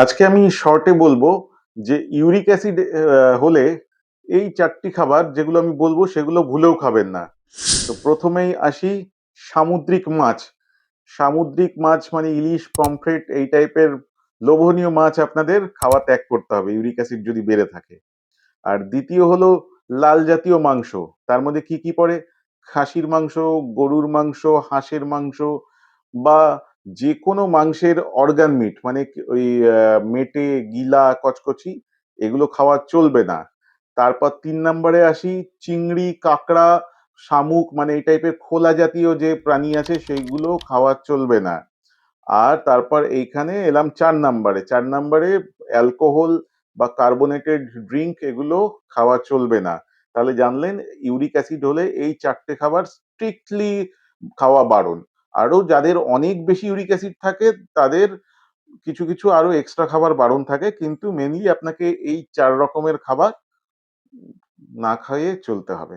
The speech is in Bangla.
আজকে আমি শর্টে বলব যে ইউরিক অ্যাসিড হলে এই চারটি খাবার যেগুলো আমি বলব সেগুলো ভুলেও খাবেন না। তো প্রথমেই আসি সামুদ্রিক মাছ। সামুদ্রিক মাছ মানে ইলিশ, পমফ্রেট এই টাইপের লোভনীয় মাছ আপনাদের খাওয়া ত্যাগ করতে হবে ইউরিক অ্যাসিড যদি বেড়ে থাকে। আর দ্বিতীয় হলো লাল জাতীয় মাংস। তার মধ্যে কি কি পড়ে? খাসির মাংস, গরুর মাংস, হাঁসের মাংস বা যে কোনো মাংসের অর্গান মিট মানে ওই মেটে, গিলা, কচকচি, এগুলো খাওয়া চলবে না। তারপর তিন নম্বরে আসি, চিংড়ি, কাঁকড়া, শামুক মানে এই টাইপের খোলা জাতীয় যে প্রাণী আছে, সেইগুলো খাওয়া চলবে না। আর তারপর এইখানে এলাম চার নাম্বারে। চার নাম্বারে অ্যালকোহল বা কার্বোনেটেড ড্রিঙ্ক এগুলো খাওয়া চলবে না। তাহলে জানলেন ইউরিক অ্যাসিড হলে এই চারটে খাবার স্ট্রিক্টলি খাওয়া বারণ। আরও যাদের অনেক বেশি ইউরিক অ্যাসিড থাকে, তাদের কিছু কিছু আরও এক্সট্রা খাবার বারণ থাকে, কিন্তু মেনলি আপনাকে এই চার রকমের খাবার না খাইয়ে চলতে হবে।